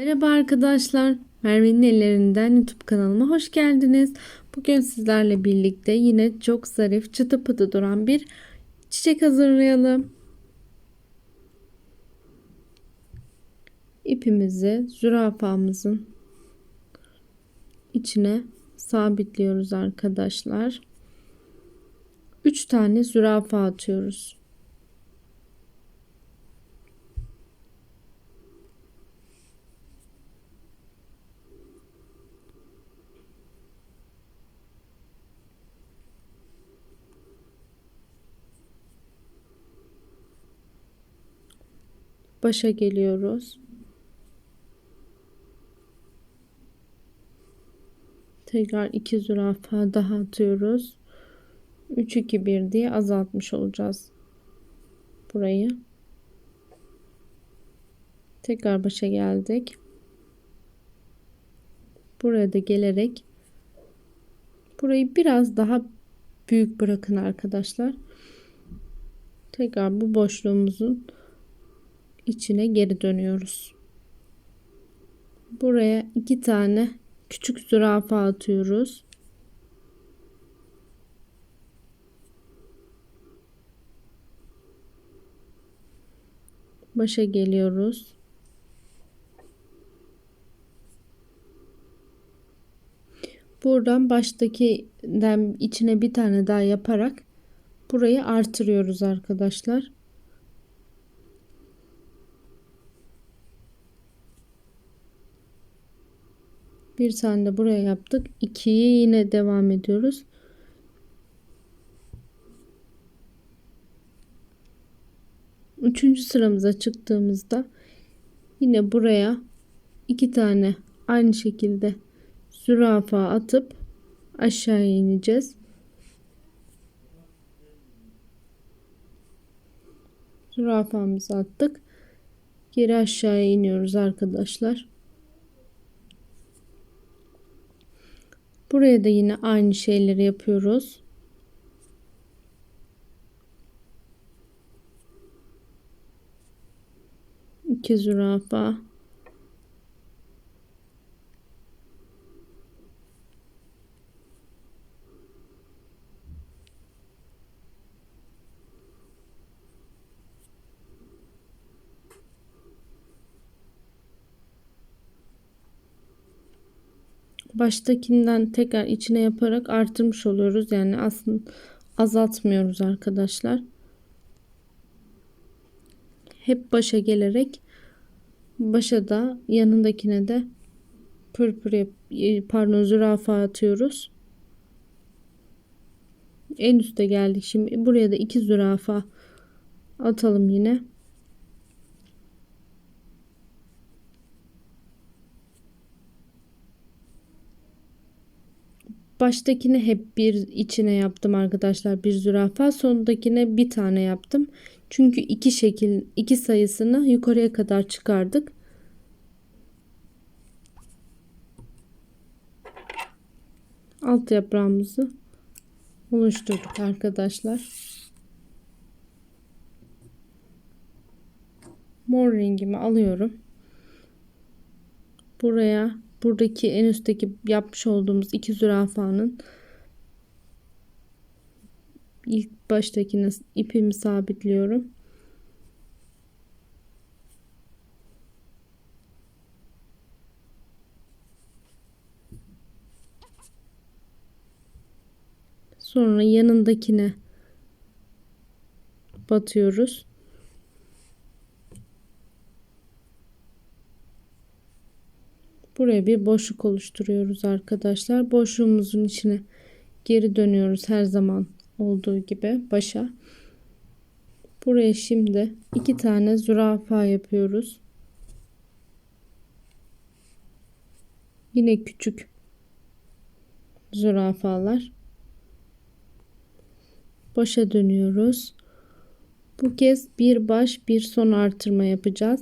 Merhaba arkadaşlar. Merve'nin ellerinden YouTube kanalıma hoş geldiniz. Bugün sizlerle birlikte yine çok zarif çıtı pıtı duran bir çiçek hazırlayalım. İpimizi zürafamızın içine sabitliyoruz arkadaşlar. 3 tane zürafa atıyoruz. Başa geliyoruz. Tekrar iki zürafa daha atıyoruz. 3 2 1 diye azaltmış olacağız burayı. Tekrar başa geldik. Buraya da gelerek burayı biraz daha büyük bırakın arkadaşlar. Tekrar bu boşluğumuzun içine geri dönüyoruz. Buraya iki tane küçük zürafa atıyoruz. Başa geliyoruz. Buradan baştakinden içine bir tane daha yaparak burayı artırıyoruz arkadaşlar. Bir tane de buraya yaptık. 2'yi yine devam ediyoruz. Üçüncü sıramıza çıktığımızda yine buraya iki tane aynı şekilde zürafa atıp aşağıya ineceğiz. Zürafamızı attık. Geri aşağıya iniyoruz arkadaşlar. Buraya da yine aynı şeyleri yapıyoruz. İki zürafa. Baştakinden tekrar içine yaparak artırmış oluyoruz. Yani aslında azaltmıyoruz arkadaşlar. Hep başa gelerek başa da yanındakine de pırpır yap, e, pardon zürafa atıyoruz. En üste geldik. Şimdi buraya da iki zürafa atalım yine. Baştakini hep bir içine yaptım arkadaşlar. Bir zürafa. Sondakine bir tane yaptım. Çünkü iki şekil iki sayısını yukarıya kadar çıkardık. Alt yaprağımızı oluşturduk arkadaşlar. Mor rengimi alıyorum. Buraya buradaki en üstteki yapmış olduğumuz iki zürafanın ilk baştakine ipimi sabitliyorum. Sonra yanındakine batıyoruz. Buraya bir boşluk oluşturuyoruz arkadaşlar. Boşluğumuzun içine geri dönüyoruz her zaman olduğu gibi başa. Buraya şimdi iki tane zürafa yapıyoruz. Yine küçük zürafalar. Başa dönüyoruz. Bu kez bir baş bir son artırma yapacağız.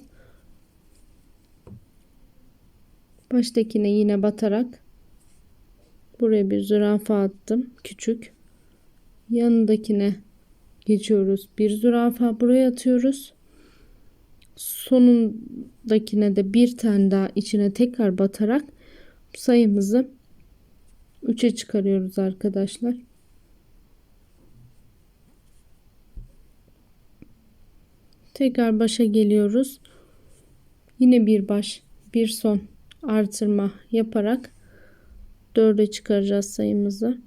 Baştakine yine batarak buraya bir zürafa attım. Küçük. Yanındakine geçiyoruz. Bir zürafa buraya atıyoruz. sonundakine de bir tane daha içine tekrar batarak sayımızı 3'e çıkarıyoruz arkadaşlar. Tekrar başa geliyoruz. Yine bir baş, bir son artırma yaparak 4'e çıkaracağız sayımızı.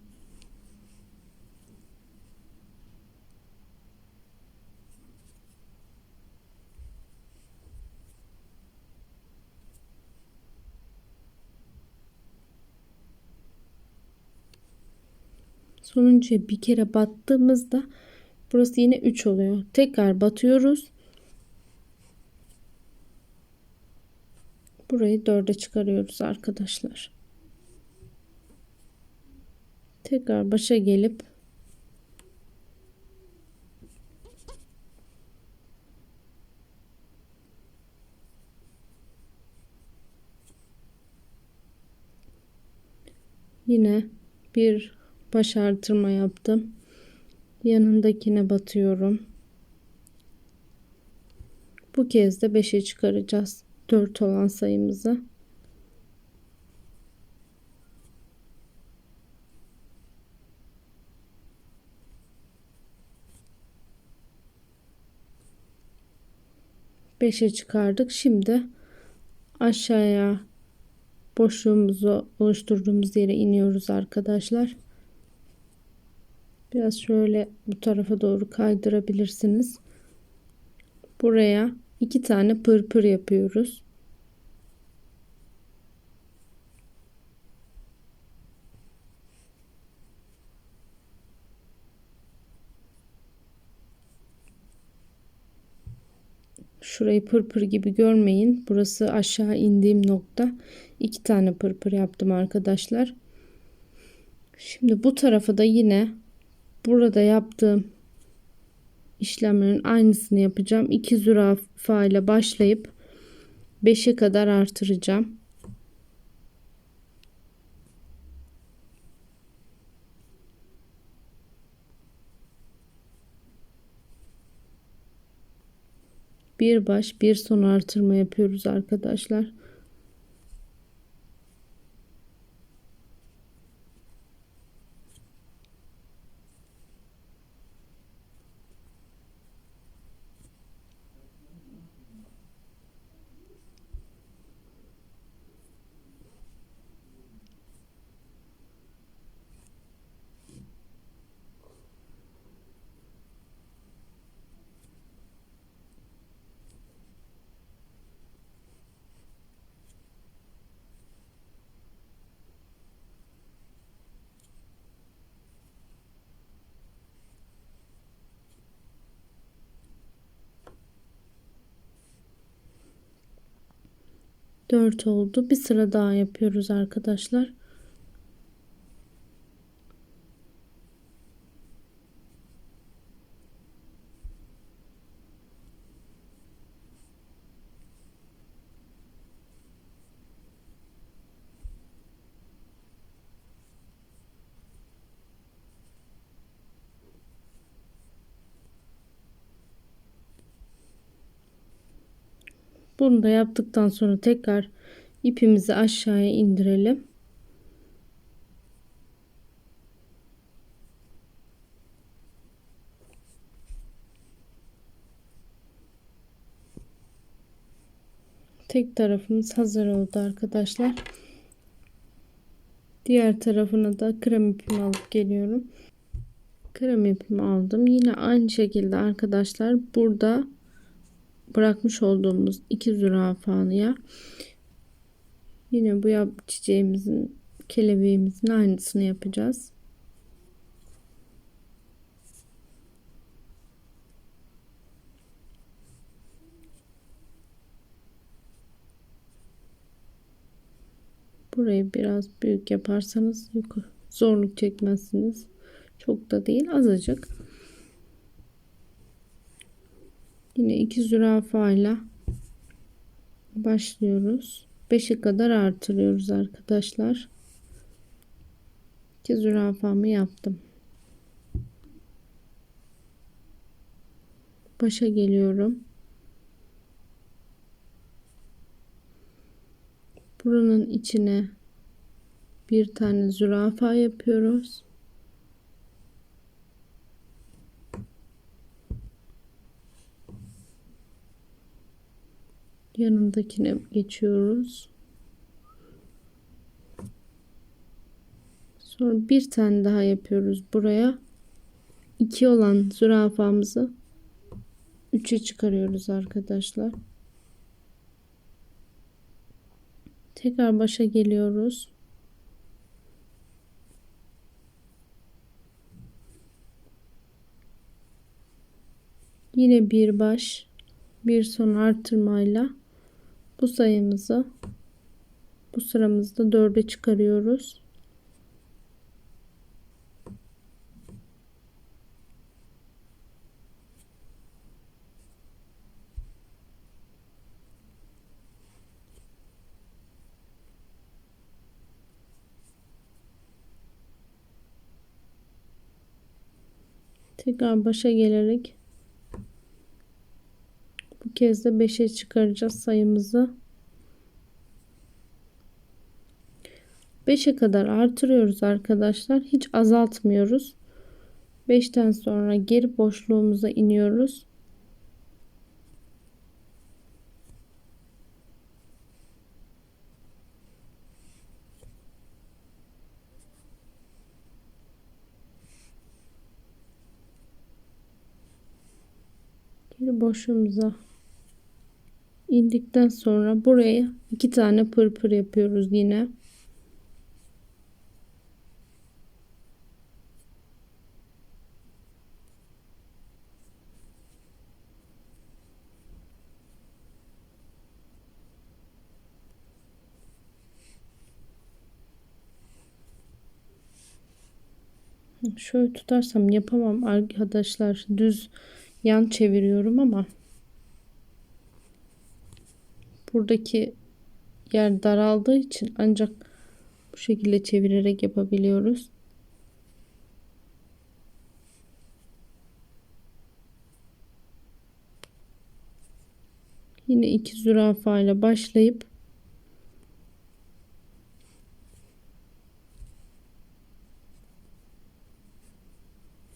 Sonuncuya bir kere battığımızda burası yine 3 oluyor. Tekrar batıyoruz. Burayı 4'e çıkarıyoruz arkadaşlar. Tekrar başa gelip yine bir baş artırma yaptım. Yanındakine batıyorum. Bu kez de 5'e çıkaracağız. 4 olan sayımızı. Beşe çıkardık. Şimdi aşağıya boşluğumuzu oluşturduğumuz yere iniyoruz arkadaşlar. Biraz şöyle bu tarafa doğru kaydırabilirsiniz. Buraya iki tane pırpır yapıyoruz. Şurayı pırpır gibi görmeyin. Burası aşağı indiğim nokta. İki tane pırpır yaptım arkadaşlar. Şimdi bu tarafa da yine burada yaptığım işlemlerin aynısını yapacağım. 2 zürafa ile başlayıp 5'e kadar artıracağım. Bir baş bir son artırma yapıyoruz arkadaşlar. Dört oldu. Bir sıra daha yapıyoruz arkadaşlar. Bunu da yaptıktan sonra tekrar ipimizi aşağıya indirelim. Tek tarafımız hazır oldu arkadaşlar. Diğer tarafına da krem ipimi alıp geliyorum. Krem ipimi aldım. Yine aynı şekilde arkadaşlar burada bırakmış olduğumuz iki zürafalıya yine bu yap çiçeğimizin kelebeğimizin aynısını yapacağız. Burayı biraz büyük yaparsanız zorluk çekmezsiniz. Çok da değil azıcık. Yine iki zürafayla başlıyoruz. 5'e kadar artırıyoruz arkadaşlar. İki zürafamı yaptım. Başa geliyorum. Buranın içine bir tane zürafa yapıyoruz. Yanındakine geçiyoruz. Sonra bir tane daha yapıyoruz buraya. 2 olan zürafamızı 3'e çıkarıyoruz arkadaşlar. Tekrar başa geliyoruz. Yine bir baş bir son artırmayla bu sayımızı bu sıramızda dörde çıkarıyoruz. Tekrar başa gelerek kez de 5'e çıkaracağız sayımızı. 5'e kadar artırıyoruz arkadaşlar. Hiç azaltmıyoruz. 5'ten sonra geri boşluğumuza iniyoruz. Geri boşluğumuza indikten sonra buraya iki tane pırpır yapıyoruz yine. Şöyle tutarsam yapamam arkadaşlar. Düz yan çeviriyorum ama buradaki yer daraldığı için ancak bu şekilde çevirerek yapabiliyoruz. Yine iki zürafa ile başlayıp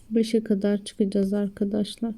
beşe kadar çıkacağız arkadaşlar.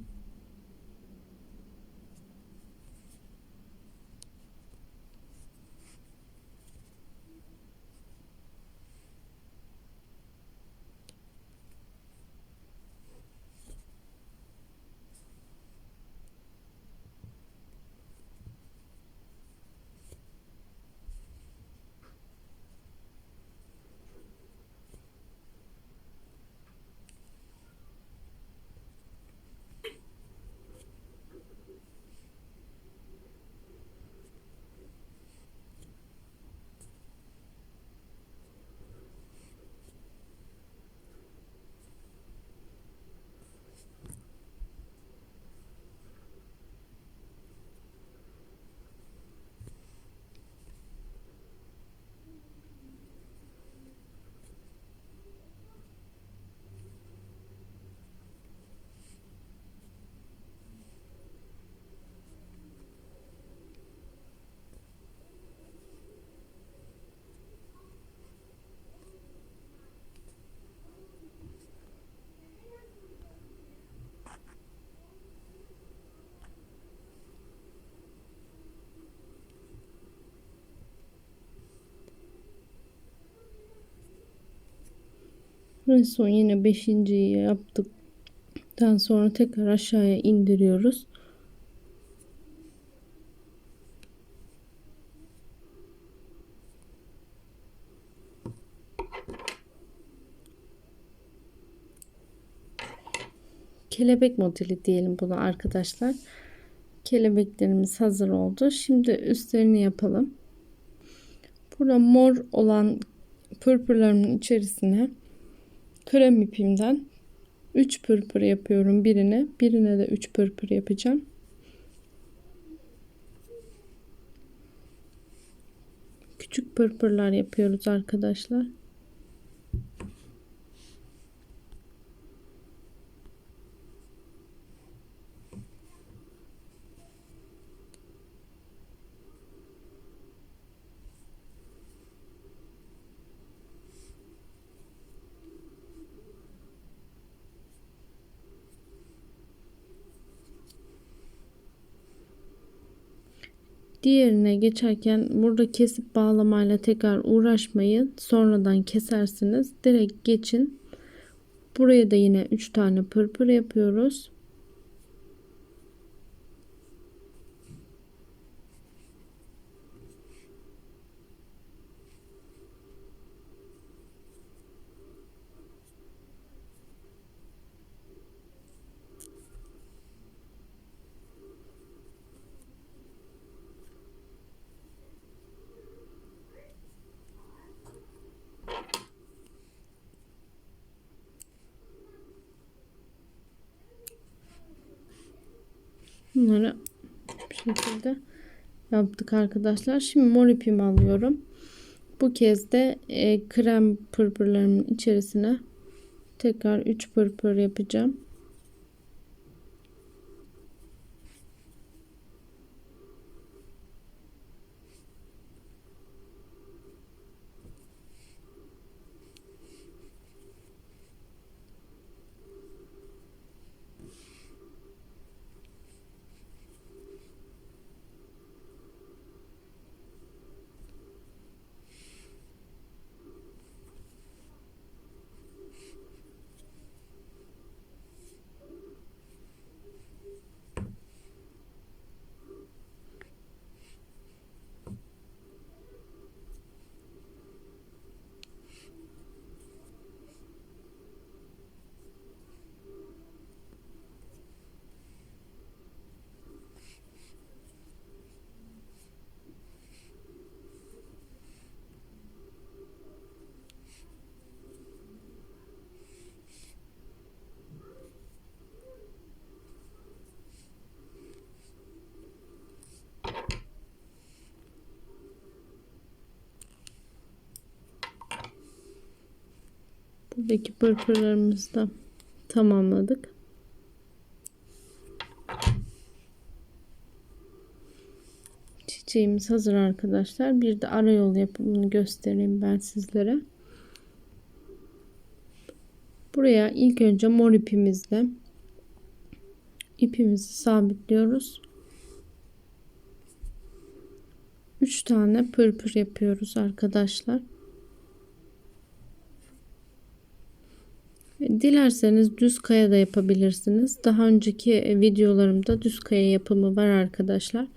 En son yine beşinciyi yaptıktan sonra tekrar aşağıya indiriyoruz. kelebek modeli diyelim buna arkadaşlar. Kelebeklerimiz hazır oldu. Şimdi üstlerini yapalım. Burada mor olan pırpırlarımın içerisine krem ipimden 3 pırpır yapıyorum birine. Birine de 3 pırpır yapacağım. Küçük pırpırlar yapıyoruz arkadaşlar. Diğerine geçerken burada kesip bağlamayla tekrar uğraşmayın. Sonradan kesersiniz. Direkt geçin. Buraya da yine 3 tane pırpır yapıyoruz. Bunları bu şekilde yaptık arkadaşlar. Şimdi mor ipimi alıyorum. Bu kez de e, krem pırpırlarımın içerisine tekrar 3 pırpır yapacağım. Buradaki pırpırlarımızı da tamamladık. Çiçeğimiz hazır arkadaşlar. Bir de ara yol yapımını göstereyim ben sizlere. Buraya ilk önce mor ipimizle ipimizi sabitliyoruz. 3 tane pırpır yapıyoruz arkadaşlar. Dilerseniz düz kaya da yapabilirsiniz. Daha önceki videolarımda düz kaya yapımı var arkadaşlar.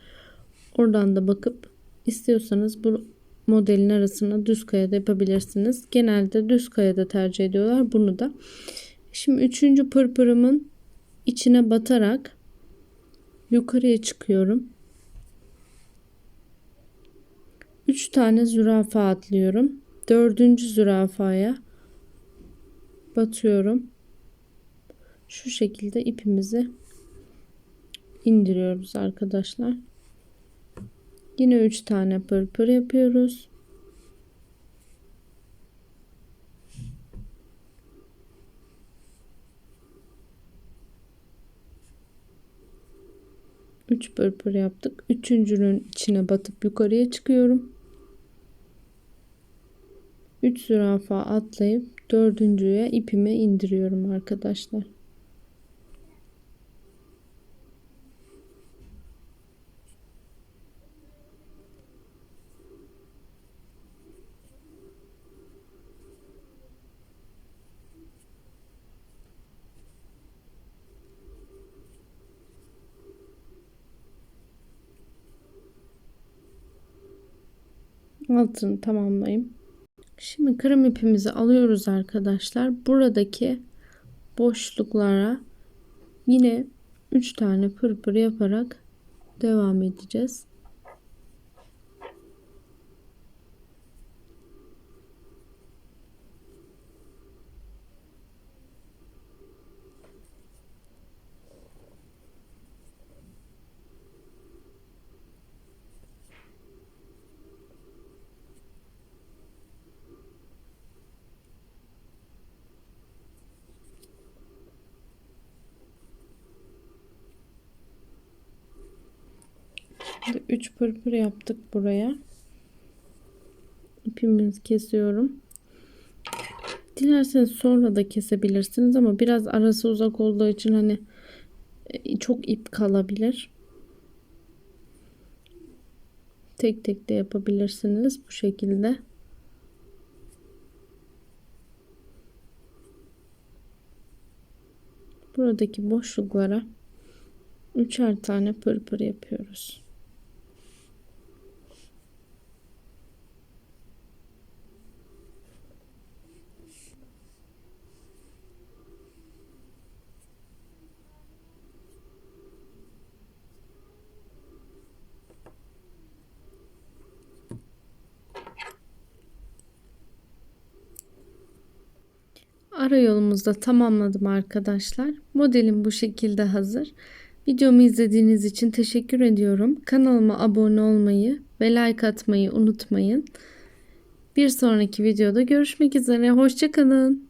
Oradan da bakıp istiyorsanız bu modelin arasına düz kaya da yapabilirsiniz. Genelde düz kaya da tercih ediyorlar bunu da. Şimdi üçüncü pırpırımın içine batarak yukarıya çıkıyorum. 3 tane zürafa atlıyorum. Dördüncü zürafaya batıyorum. Şu şekilde ipimizi indiriyoruz arkadaşlar. Yine 3 tane pırpır yapıyoruz. Üç pırpır yaptık. Üçüncünün içine batıp yukarıya çıkıyorum. 3 zürafa atlayıp dördüncüye ipimi indiriyorum arkadaşlar. altını tamamlayayım. Şimdi krem ipimizi alıyoruz arkadaşlar. Buradaki boşluklara yine 3 tane pırpır yaparak devam edeceğiz. Şimdi 3 pırpır yaptık buraya. İpimizi kesiyorum. Dilerseniz sonra da kesebilirsiniz ama biraz arası uzak olduğu için hani e, çok ip kalabilir. Tek tek de yapabilirsiniz bu şekilde. Buradaki boşluklara üçer tane pırpır yapıyoruz. Ara yolumuzda tamamladım arkadaşlar. Modelim bu şekilde hazır. Videomu izlediğiniz için teşekkür ediyorum. Kanalıma abone olmayı ve like atmayı unutmayın. Bir sonraki videoda görüşmek üzere. Hoşçakalın.